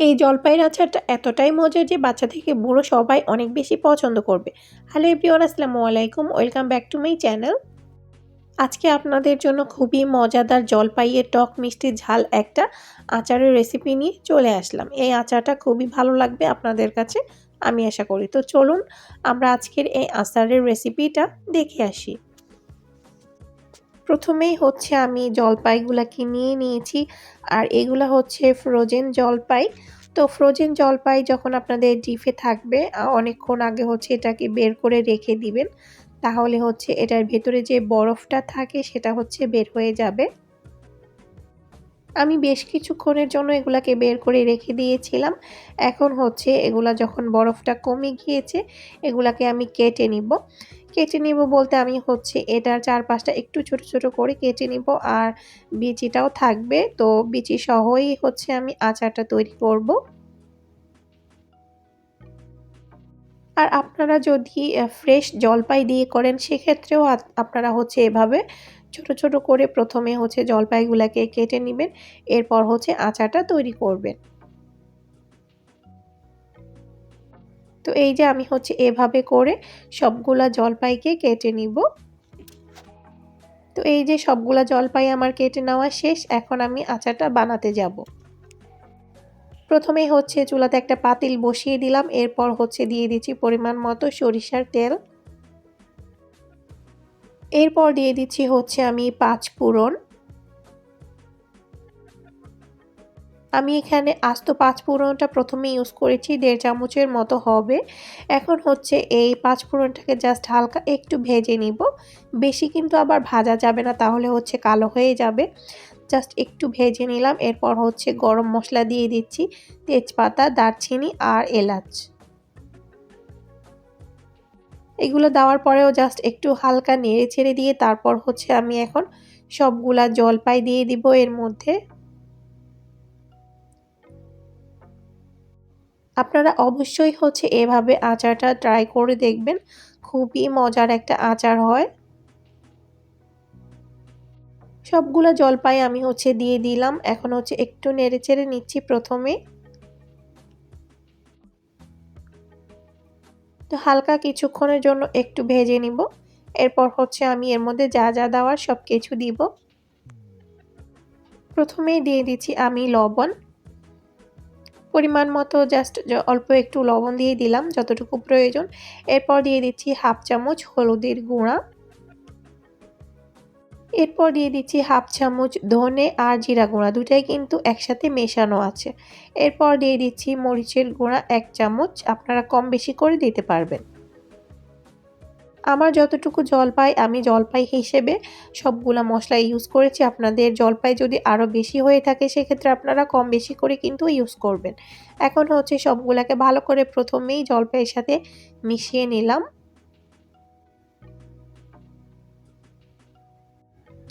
এই জলপাইয়ের আচারটা এতটাই মজার যে বাচ্চা থেকে বুড়ো সবাই অনেক বেশি পছন্দ করবে। হ্যালো এভরিওয়ান আসসালামু আলাইকুম। Welcome back to my channel আজকে আপনাদের জন্য খুবই মজাদার জলপাইয়ের টক মিষ্টি ঝাল একটা আচারের রেসিপি নিয়ে চলে আসলাম। এই আচারটা খুবই ভালো লাগবে আপনাদের কাছে, আমি আশা করি। তো চলুন আমরা আজকের এই আচারের রেসিপিটা দেখে আসি। প্রথমেই হচ্ছে আমি জলপাইগুলাকে নিয়ে নিয়েছি, আর এগুলা হচ্ছে ফ্রোজেন জলপাই। তো ফ্রোজেন জলপাই যখন আপনাদের ডিপে থাকবে অনেকক্ষণ আগে হচ্ছে এটাকে বের করে রেখে দিবেন। তাহলে হচ্ছে এটার ভেতরে যে বরফটা থাকে সেটা হচ্ছে বের হয়ে যাবে। আমি বেশ কিছুক্ষণের জন্য এগুলাকে বের করে রেখে দিয়েছিলাম। এখন হচ্ছে এগুলা যখন বরফটা কমে গিয়েছে, এগুলাকে আমি কেটে নিব। কেটে নিব বলতে আমি হচ্ছে এটার চারপাশটা একটু ছোট ছোট করে কেটে নিব আর বিচিটাও থাকবে। তো বিচি সহই হচ্ছে আমি আচারটা তৈরি করব। আর আপনারা যদি ফ্রেশ জলপাই দিয়ে করেন, সেক্ষেত্রেও আপনারা হচ্ছে এভাবে ছোট ছোট করে প্রথমে হচ্ছে জলপাইগুলাকে কেটে নেবেন, এরপর হচ্ছে আচারটা তৈরি করবেন। তো এই যে আমি হচ্ছে এভাবে করে সবগুলা জলপাইকে কেটে নিব। তো এই যে সবগুলা জলপাই আমার কেটে নেওয়া শেষ, এখন আমি আচারটা বানাতে যাব। প্রথমে হচ্ছে চুলাতে একটা পাতিল বসিয়ে দিলাম, এরপর হচ্ছে দিয়ে দিচ্ছি পরিমাণ মতো সরিষার তেল। এরপর দিয়ে দিচ্ছি হচ্ছে আমি পাঁচ ফোড়ন। আমি এখানে আস্ত পাঁচ ফোড়নটা প্রথমে ইউজ করেছি, দেড় চামচের মতো হবে। এখন হচ্ছে এই পাঁচ ফোড়নটাকে জাস্ট হালকা একটু ভেজে নিব। বেশি কিন্তু আবার ভাজা যাবে না, তাহলে হচ্ছে কালো হয়ে যাবে। জাস্ট একটু ভেজে নিলাম, এরপর হচ্ছে গরম মশলা দিয়ে দিচ্ছি তেজপাতা, দারচিনি আর এলাচ। এগুলো দেওয়ার পরেও জাস্ট একটু হালকা নেড়ে ছেড়ে দিয়ে তারপর হচ্ছে আমি এখন সবগুলা জলপাই দিয়ে দিব এর মধ্যে। আপনারা অবশ্যই হচ্ছে এভাবে আচারটা ট্রাই করে দেখবেন, খুবই মজার একটা আচার হয়। সবগুলো জলপাই আমি হচ্ছে দিয়ে দিলাম, এখন হচ্ছে একটু নেড়ে চেড়ে নিচ্ছি প্রথমে। হালকা কিছুক্ষণের জন্য একটু ভেজে নিব। এরপর হচ্ছে আমি এর মধ্যে যা যা দেওয়ার সব কিছু দিব। প্রথমেই দিয়ে দিচ্ছি আমি লবণ। পরিমাণ মতো জাস্ট অল্প একটু লবণ দিয়ে দিলাম, যতটুকু প্রয়োজন। এরপর দিয়ে দিচ্ছি হাফ চামচ হলুদের গুঁড়া। এরপর দিয়ে দিচ্ছি হাফ চামচ ধনে আর জিরা গুঁড়া, দুটাই কিন্তু একসাথে মেশানো আছে। এরপর দিয়ে দিচ্ছি মরিচের গুঁড়া এক চামচ, আপনারা কম বেশি করে দিতে পারবেন। আমার যতটুকু জলপাই, আমি জলপাই হিসেবে সবগুলা মশলা ইউজ করেছি। আপনাদের জলপাই যদি আরও বেশি হয়ে থাকে, সেক্ষেত্রে আপনারা কম বেশি করে কিন্তু ইউজ করবেন। এখন হচ্ছে সবগুলাকে ভালো করে প্রথমেই জলপাইয়ের সাথে মিশিয়ে নিলাম।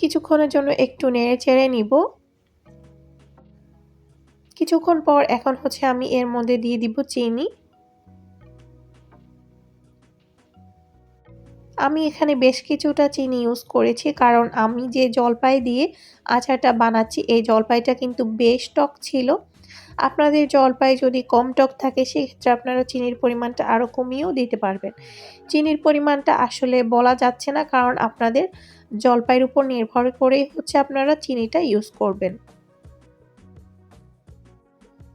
কিছুক্ষণের জন্য একটু নেড়ে চেড়ে নিব। কিছুক্ষণ পর এখন হচ্ছে আমি এর মধ্যে দিয়ে দিব চিনি। আমি এখানে বেশ কিছুটা চিনি ইউজ করেছি কারণ আমি যে জলপাই দিয়ে আচারটা বানাচ্ছি, এই জলপাইটা কিন্তু বেশ টক ছিল। আপনাদের জলপাই যদি কম টক থাকে, সেক্ষেত্রে আপনারা চিনির পরিমাণটা আরও কমিয়েও দিতে পারবেন। চিনির পরিমাণটা আসলে বলা যাচ্ছে না, কারণ আপনাদের জলপাইয়ের উপর নির্ভর করেই হচ্ছে আপনারা চিনিটা ইউজ করবেন।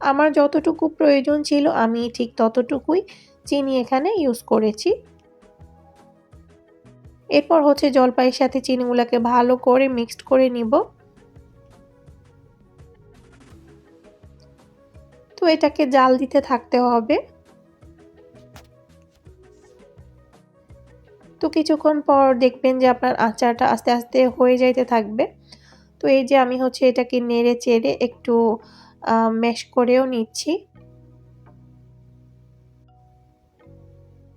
আমার যতটুকু প্রয়োজন ছিল, আমি ঠিক ততটুকুই চিনি এখানে ইউজ করেছি। এরপর হচ্ছে জলপাইয়ের সাথে চিনিগুলোকে ভালো করে মিক্সড করে নিব। তো এটাকে জাল দিতে থাকতে হবে। তো কিছুক্ষণ পর দেখবেন যে আপনার আচারটা আস্তে আস্তে হয়ে যাইতে থাকবে। তো এই যে আমি হচ্ছে এটাকে নেড়ে চেড়ে একটু ম্যাশ করেও নিচ্ছি।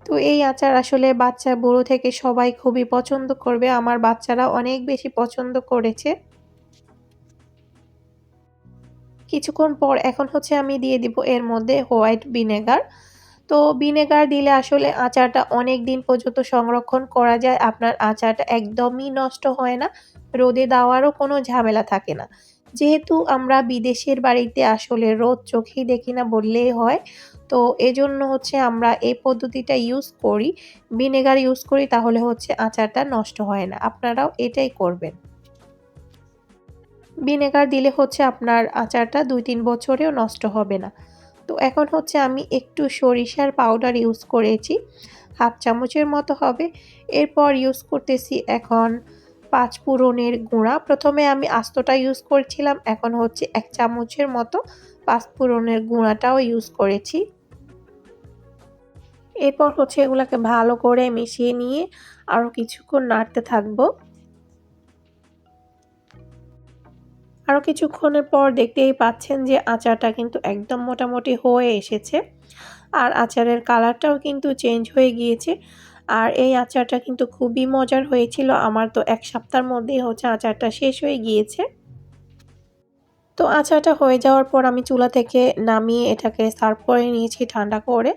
তো এই আচার আসলে বাচ্চা বুড়ো থেকে সবাই খুবই পছন্দ করবে। আমার বাচ্চারা অনেক বেশি পছন্দ করেছে। কিছুক্ষণ পর এখন হচ্ছে আমি দিয়ে দিব এর মধ্যে হোয়াইট ভিনেগার। তো ভিনেগার দিলে আসলে আচারটা অনেক দিন পর্যন্ত সংরক্ষণ করা যায়, আপনার আচারটা একদমই নষ্ট হয় না, রোদে দেওয়ারও কোনো ঝামেলা থাকে না। যেহেতু আমরা বিদেশের বাড়িতে আসলে রোদ চোখেই দেখি না বললেই হয়, তো এজন্য হচ্ছে আমরা এই পদ্ধতিটা ইউজ করি। ভিনেগার ইউজ করি তাহলে হচ্ছে আচারটা নষ্ট হয় না। আপনারাও এটাই করবেন। ভিনেগার দিলে হচ্ছে আপনার আচারটা দুই তিন বছরেও নষ্ট হবে না। তো এখন হচ্ছে আমি একটু সরিষার পাউডার ইউজ করেছি, হাফ চামচের মতো হবে। এরপর ইউজ করতেছি এখন পাঁচ ফোড়নের গুঁড়া। প্রথমে আমি আস্তটা ইউজ করছিলাম, এখন হচ্ছে এক চামচের মতো পাঁচ ফোড়নের গুঁড়াটাও ইউজ করেছি। এরপর হচ্ছে এগুলাকে ভালো করে মিশিয়ে নিয়ে আরও কিছুক্ষণ নাড়তে থাকব। আরও কিছুক্ষণের পর দেখতেই পাচ্ছেন যে আচারটা কিন্তু একদম মোটামুটি হয়ে এসেছে। আর আচারের কালারটাও কিন্তু চেঞ্জ হয়ে গিয়েছে। আর এই আচারটা কিন্তু খুবই মজার হয়েছিল। আমার তো এক সপ্তাহের মধ্যেই হচ্ছে আচারটা শেষ হয়ে গিয়েছে। তো আচারটা হয়ে যাওয়ার পর আমি চুলা থেকে নামিয়ে এটাকে সার্ভ করে নিয়েছি ঠান্ডা করে।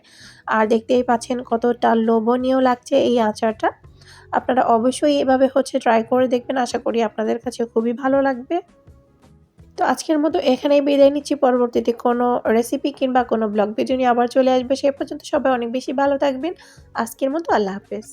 আর দেখতেই পাচ্ছেন কতটা লোভনীয় লাগছে এই আচারটা। আপনারা অবশ্যই এভাবে হচ্ছে ট্রাই করে দেখবেন। আশা করি আপনাদের কাছে খুবই ভালো লাগবে। তো আজকের মতো এখানেই বিদায় নিচ্ছি। পরবর্তীতে কোনো রেসিপি কিংবা কোনো ব্লগ ভিডিও নিয়ে আবার চলে আসবে। সে পর্যন্ত সবাই অনেক বেশি ভালো থাকবেন। আজকের মতো আল্লাহ হাফেজ।